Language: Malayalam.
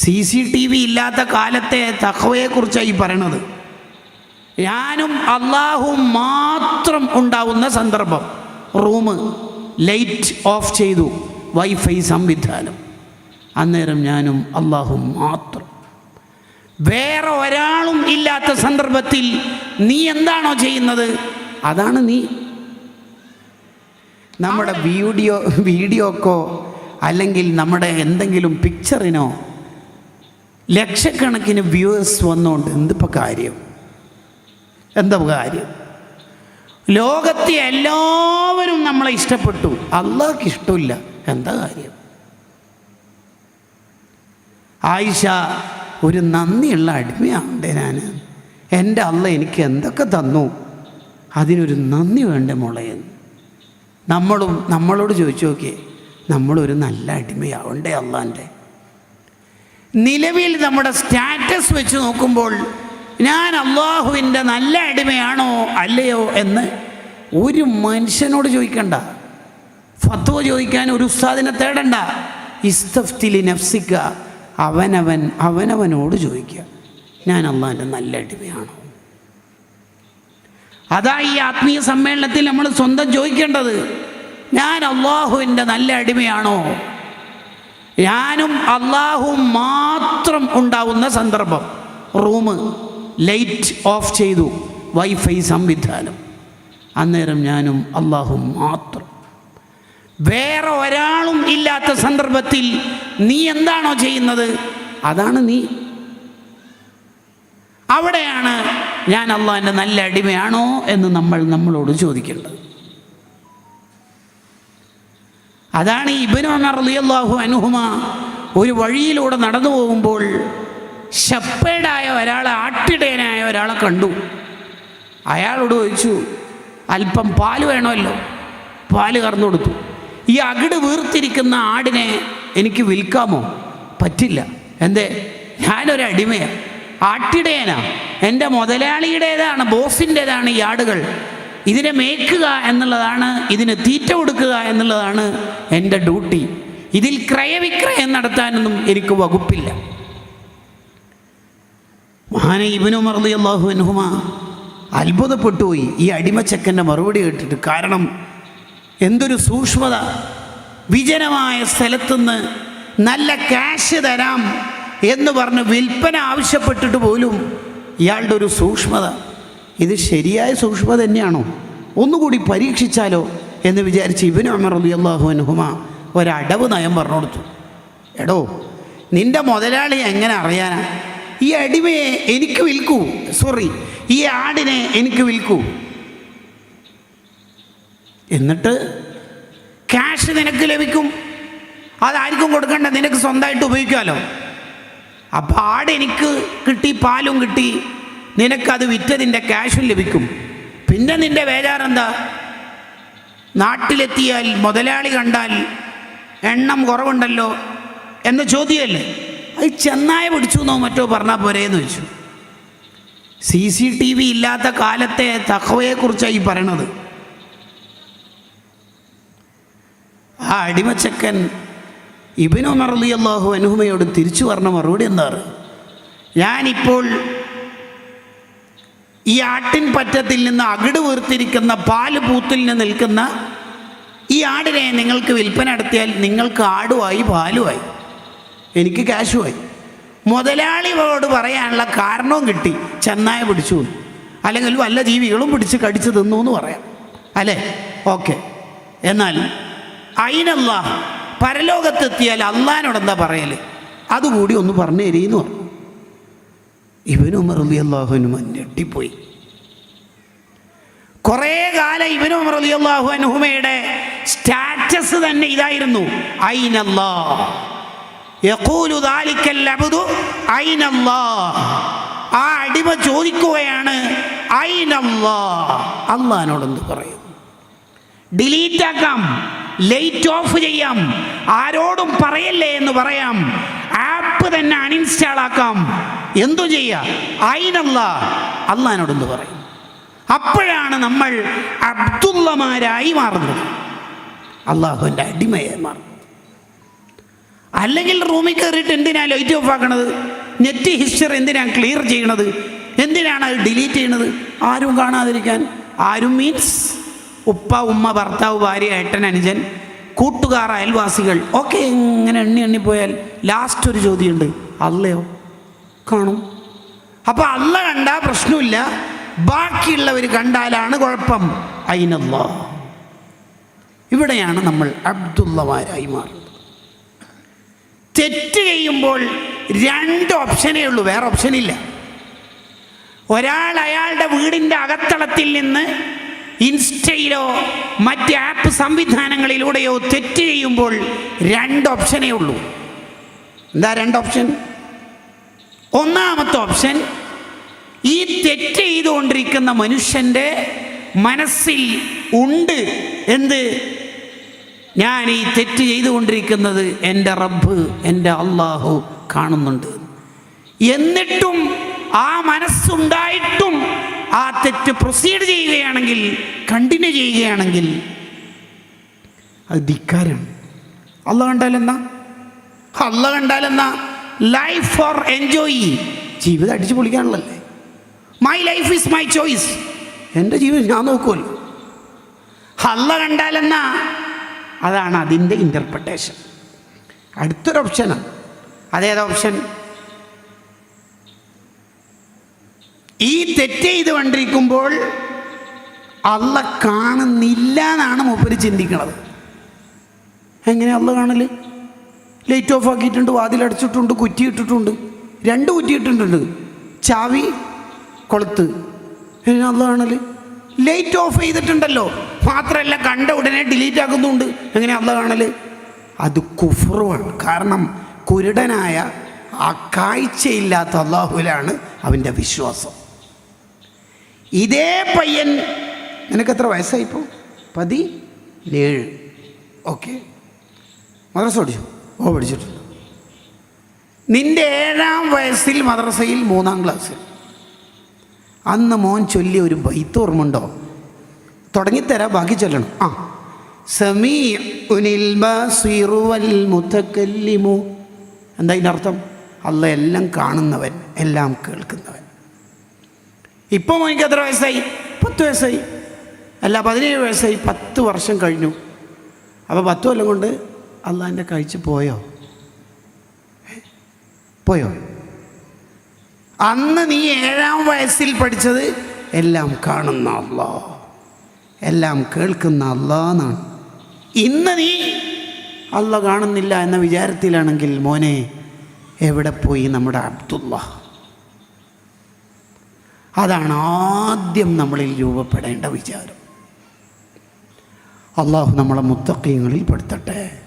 സി സി ടി വി ഇല്ലാത്ത കാലത്തെ തഹവയെക്കുറിച്ചാണ് ഈ പറയണത്. ഞാനും അള്ളാഹും മാത്രം ഉണ്ടാവുന്ന സന്ദർഭം. റൂം ലൈറ്റ് ഓഫ് ചെയ്തു. വൈഫൈ സംവിധാനം. അന്നേരം ഞാനും അള്ളാഹും മാത്രം. വേറെ ഒരാളും ഇല്ലാത്ത സന്ദർഭത്തിൽ നീ എന്താണോ ചെയ്യുന്നത്? അതാണ് നീ. നമ്മുടെ വീഡിയോ വീഡിയോക്കോ അല്ലെങ്കിൽ നമ്മുടെ എന്തെങ്കിലും പിക്ചറിനോ ലക്ഷക്കണക്കിന് വ്യൂവേഴ്സ് വന്നുകൊണ്ട് എന്തിപ്പോൾ കാര്യം? എന്താ കാര്യം? ലോകത്തെ എല്ലാവരും നമ്മളെ ഇഷ്ടപ്പെട്ടു. അള്ളാഹ്ക്ക് ഇഷ്ടമില്ല എന്താ കാര്യം? ആയിഷ ഒരു നന്ദിയുള്ള അടിമയാണ്ട് ഞാൻ എന്റെ അള്ള എനിക്ക് എന്തൊക്കെ തന്നു? അതിനൊരു നന്ദി വേണ്ട മുളയെന്ന് നമ്മളും നമ്മളോട് ചോദിച്ചു നോക്കിയേ. നമ്മളൊരു നല്ല അടിമയാവണ്ടേ അള്ളാന്റെ? നിലവിൽ നമ്മുടെ സ്റ്റാറ്റസ് വെച്ച് നോക്കുമ്പോൾ ഞാൻ അള്ളാഹുവിന്റെ നല്ല അടിമയാണോ അല്ലയോ എന്ന് ഒരു മനുഷ്യനോട് ചോദിക്കണ്ട. ഫത്വ ചോദിക്കാൻ ഒരു ഉസ്താദിനെ തേടണ്ട. ഇസ്തഫ്തിലി നഫ്സിക്ക. അവനവൻ അവനവനോട് ചോദിക്കുക. ഞാൻ അള്ളാഹിന്റെ നല്ല അടിമയാണോ? അതാ ഈ ആത്മീയ സമ്മേളനത്തിൽ നമ്മൾ സ്വന്തം ചോദിക്കേണ്ടത്. ഞാൻ അള്ളാഹുവിന്റെ നല്ല അടിമയാണോ? ഞാനും അള്ളാഹും മാത്രം ഉണ്ടാവുന്ന സന്ദർഭം. റൂം ലൈറ്റ് ഓഫ് ചെയ്തു. വൈഫൈ സംവിധാനം. അന്നേരം ഞാനും അള്ളാഹും മാത്രം. വേറെ ഒരാളും ഇല്ലാത്ത സന്ദർഭത്തിൽ നീ എന്താണോ ചെയ്യുന്നത്? അതാണ് നീ. അവിടെയാണ് ഞാൻ അള്ളാഹിന്റെ നല്ല അടിമയാണോ എന്ന് നമ്മൾ നമ്മളോട് ചോദിക്കേണ്ടത്. അതാണ് ഈ ഇബനു ഉമർ റളിയല്ലാഹു അനുഹുമ ഒരു വഴിയിലൂടെ നടന്നു പോകുമ്പോൾ ഷപ്പേഡായ ഒരാളെ ആട്ടിടയനായ ഒരാളെ കണ്ടു. അയാളോട് ചോദിച്ചു അല്പം പാൽ വേണമല്ലോ? പാൽ കറന്നു കൊടുത്തു. ഈ അകിട് വീർത്തിരിക്കുന്ന ആടിനെ എനിക്ക് വിൽക്കാമോ? പറ്റില്ല. എന്തേ? ഞാനൊരു അടിമയാണ് ആട്ടിടയനാ. എന്റെ മുതലാളിയുടേതാണ് ബോസിന്റേതാണ് ഈ ആടുകൾ. ഇതിനെ മേക്കുക എന്നുള്ളതാണ് ഇതിന് തീറ്റ കൊടുക്കുക എന്നുള്ളതാണ് എന്റെ ഡ്യൂട്ടി. ഇതിൽ ക്രയവിക്രയം നടത്താനൊന്നും എനിക്ക് വകുപ്പില്ല. മഹാന ഇബനു മർദി അള്ളാഹു അനുഹുമ അത്ഭുതപ്പെട്ടുപോയി. ഈ അടിമച്ചക്കന്റെ മറുപടി കേട്ടിട്ട് കാരണം എന്തൊരു സൂക്ഷ്മത. വിജനമായ സ്ഥലത്തുനിന്ന് നല്ല ക്യാഷ് തരാം എന്ന് പറഞ്ഞ് വിൽപ്പന ആവശ്യപ്പെട്ടിട്ട് പോലും ഇയാളുടെ ഒരു സൂക്ഷ്മത. ഇത് ശരിയായ സൂക്ഷ്മ തന്നെയാണോ? ഒന്നുകൂടി പരീക്ഷിച്ചാലോ എന്ന് വിചാരിച്ച് ഇബിന് അമർ അലി അള്ളാഹു അനുഹുമ ഒരടവ് നയം പറഞ്ഞു കൊടുത്തു എടോ നിന്റെ മുതലാളി എങ്ങനെ അറിയാനാ? ഈ അടിമയെ എനിക്ക് വിൽക്കൂ സോറി ഈ ആടിനെ എനിക്ക് വിൽക്കൂ. എന്നിട്ട് ക്യാഷ് നിനക്ക് ലഭിക്കും. അതാർക്കും കൊടുക്കണ്ട നിനക്ക് സ്വന്തമായിട്ട് ഉപയോഗിക്കാമല്ലോ അപ്പം ആടെനിക്ക് കിട്ടി പാലും കിട്ടി. നിനക്കത് വിറ്റതിന്റെ ക്യാഷും ലഭിക്കും. പിന്നെ നിന്റെ വേജാറെന്താ? നാട്ടിലെത്തിയാൽ മുതലാളി കണ്ടാൽ എണ്ണം കുറവുണ്ടല്ലോ എന്ന ചോദ്യമല്ലേ? അത് ചെന്നായ പിടിച്ചു എന്നോ മറ്റോ പറഞ്ഞാൽ പോരേന്ന് വെച്ചു. സി സി ടി വി ഇല്ലാത്ത കാലത്തെ തഹവയെക്കുറിച്ചാണ് ഈ പറയണത്. ആ അടിമച്ചക്കൻ ഇബിനു മറലി അള്ളാഹു അനുഹുമയോട് തിരിച്ചു പറഞ്ഞ മറുപടി എന്താ ഞാനിപ്പോൾ ഈ ആട്ടിൻ പറ്റത്തിൽ നിന്ന് അകിട് വീർത്തിരിക്കുന്ന പാൽ പൂത്തിൽ നിന്ന് നിൽക്കുന്ന ഈ ആടിനെ നിങ്ങൾക്ക് വിൽപ്പന നടത്തിയാൽ നിങ്ങൾക്ക് ആടുമായി പാലുമായി. എനിക്ക് ക്യാഷുമായി മുതലാളിയോട് പറയാനുള്ള കാരണവും കിട്ടി. ചെന്നായ പിടിച്ചു. അല്ലെങ്കിൽ വല്ല ജീവികളും പിടിച്ച് കടിച്ച് തിന്നു എന്ന് പറയാം. അല്ലേ? ഓക്കെ. എന്നാൽ അയിനല്ല പരലോകത്തെത്തിയാൽ അള്ളഹാനോട് എന്താ പറയൽ? അതുകൂടി ഒന്ന് പറഞ്ഞു തരീന്ന് പറഞ്ഞു. ഇവനും റലി അള്ളാഹുവിന് ഞെട്ടിപ്പോയി കുറേ കാലം ഇവനും റലി അള്ളാഹു അനുഹുമയുടെ സ്റ്റാറ്റസ് തന്നെ ഇതായിരുന്നു. ഐനല്ലാ യഖൂലു ദാലിക്കൽ അബ്ദു ഐനല്ലാ ആ അടിമ ചോദിക്കുകയാണ് അയിനല്ലാ അള്ളഹാനോടെന്ത് പറയും. ഡിലീറ്റ് ആക്കാം ലൈറ്റ് ഓഫ് ചെയ്യാം ആരോടും പറയല്ലേ എന്ന് പറയാം. ആപ്പ് തന്നെ അൺഇൻസ്റ്റാൾ ആക്കാം. എന്തു ചെയ്യുക അയിനല്ല. അള്ളഹാനോടെന്ത് പറയും? അപ്പോഴാണ് നമ്മൾ അബ്ദുള്ളമാരായി മാറുന്നത്. അള്ളാഹുവിന്റെ അടിമയായി മാറുന്നത്. അല്ലെങ്കിൽ റൂമിൽ കയറിയിട്ട് എന്തിനാ ലൈറ്റ് ഓഫ് ആക്കണത്? നെറ്റ് ഹിസ്റ്ററി എന്തിനാണ് ക്ലിയർ ചെയ്യണത്? എന്തിനാണ് അത് ഡിലീറ്റ് ചെയ്യണത്? ആരും കാണാതിരിക്കാൻ. ആരും മീൻസ് ഉപ്പ ഉമ്മ ഭർത്താവ് ഭാര്യ ഏട്ടൻ അനുജൻ കൂട്ടുകാർ അയൽവാസികൾ ഒക്കെ ഇങ്ങനെ എണ്ണി എണ്ണിപ്പോയാൽ ലാസ്റ്റ് ഒരു ചോദ്യമുണ്ട്. അല്ലയോ? കാണും. അപ്പോൾ അല്ല കണ്ടാൽ പ്രശ്നമില്ല. ബാക്കിയുള്ളവർ കണ്ടാലാണ് കുഴപ്പം. അയിനല്ല. ഇവിടെയാണ് നമ്മൾ അബ്ദുള്ളമാരായി മാറുന്നത്. തെറ്റ് ചെയ്യുമ്പോൾ രണ്ട് ഓപ്ഷനേ ഉള്ളൂ വേറെ ഓപ്ഷനില്ല ഒരാൾ അയാളുടെ വീടിന്റെ അകത്തളത്തിൽ നിന്ന് ഇൻസ്റ്റയിലോ മറ്റ് ആപ്പ് സംവിധാനങ്ങളിലൂടെയോ തെറ്റ് ചെയ്യുമ്പോൾ രണ്ട് ഓപ്ഷനേ ഉള്ളൂ. എന്താ രണ്ട് ഓപ്ഷൻ ഒന്നാമത്തെ ഓപ്ഷൻ ഈ തെറ്റ് ചെയ്തുകൊണ്ടിരിക്കുന്ന മനുഷ്യന്റെ മനസ്സിൽ ഉണ്ട് എന്ത്? ഞാൻ ഈ തെറ്റ് ചെയ്തുകൊണ്ടിരിക്കുന്നത് എന്റെ റബ്ബ് എന്റെ അള്ളാഹു കാണുന്നുണ്ട്. എന്നിട്ടും ആ മനസ്സുണ്ടായിട്ടും ആ തെറ്റ് പ്രൊസീഡ് ചെയ്യുകയാണെങ്കിൽ കണ്ടിന്യൂ ചെയ്യുകയാണെങ്കിൽ അത് ധിക്കാരാണ്. അള്ള കണ്ടാലെന്നാ അള്ള കണ്ടാലെന്നാ ലൈഫ് ഫോർ എൻജോയ് ജീവിതം അടിച്ചു പൊളിക്കാനുള്ളല്ലേ my life is my choice എന്റെ ജീവിതം ഞാൻ നോക്കുമല്ലോ. ഹല്ല കണ്ടാലെന്നാ? അതാണ് അതിന്റെ ഇന്റർപ്രിട്ടേഷൻ അടുത്തൊരു ഓപ്ഷനാണ് അതേത് ഓപ്ഷൻ ഈ തെറ്റ് ചെയ്ത് കൊണ്ടിരിക്കുമ്പോൾ അല്ല കാണുന്നില്ല എന്നാണ് മൂപ്പര് ചിന്തിക്കുന്നത് എങ്ങനെ അല്ല കാണൽ? ലൈറ്റ് ഓഫ് ആക്കിയിട്ടുണ്ട് വാതിലടച്ചിട്ടുണ്ട് കുറ്റി ഇട്ടിട്ടുണ്ട്. രണ്ട് കുറ്റിയിട്ടിട്ടുണ്ട് ചാവി കൊളുത്ത്. അല്ല ലൈറ്റ് ഓഫ് ചെയ്തിട്ടുണ്ടല്ലോ. മാത്രമല്ല കണ്ട ഉടനെ ഡിലീറ്റ് ആക്കുന്നുണ്ട്. എങ്ങനെ അല്ല കാണൽ അത് കുഫറുമാണ് കാരണം കുരുടനായ ആ കാഴ്ചയില്ലാത്ത അള്ളാഹുലാണ് അവന്റെ വിശ്വാസം. ഇതേ പയ്യൻ നിനക്ക് എത്ര വയസ്സായിപ്പോൾ പതിനേഴ്. ഓക്കെ. മദ്രസ പഠിച്ചു? ഓ പഠിച്ചിട്ടുണ്ട് നിന്റെ ഏഴാം വയസ്സിൽ മദ്രസയിൽ മൂന്നാം ക്ലാസ് അന്ന് മോൻ ചൊല്ലിയ ഒരു ബൈത്ത് ഓർമ്മയുണ്ടോ? തുടങ്ങിത്തരാം ബാക്കി ചൊല്ലണം. ആ. സമീ ഉനിൽ ബസീറു വൽ മുതക്കല്ലിമു എന്താ ഇതിന്റെ അർത്ഥം? അല്ല എല്ലാം കാണുന്നവൻ എല്ലാം കേൾക്കുന്നവൻ. ഇപ്പോൾ മോനിക്ക് എത്ര വയസ്സായി? പത്ത് വയസ്സായി. അല്ല പതിനേഴ് വയസ്സായി. പത്ത് വർഷം കഴിഞ്ഞു. അപ്പോൾ പത്ത് കൊല്ലം കൊണ്ട് അള്ളാന്റെ കാഴ്ച പോയോ? പോയോ? അന്ന് നീ ഏഴാം വയസ്സിൽ പഠിച്ചത് എല്ലാം കാണുന്ന അള്ളാ. എല്ലാം കേൾക്കുന്ന അള്ളാന്നാണ് ഇന്ന് നീ അല്ല കാണുന്നില്ല എന്ന വിചാരത്തിലാണെങ്കിൽ മോനെ എവിടെ പോയി നമ്മുടെ അബ്ദുള്ള? അതാണ് ആദ്യം നമ്മളിൽ രൂപപ്പെടേണ്ട വിചാരം. അള്ളാഹു നമ്മളെ മുത്തക്കയങ്ങളിൽ പെടുത്തട്ടെ.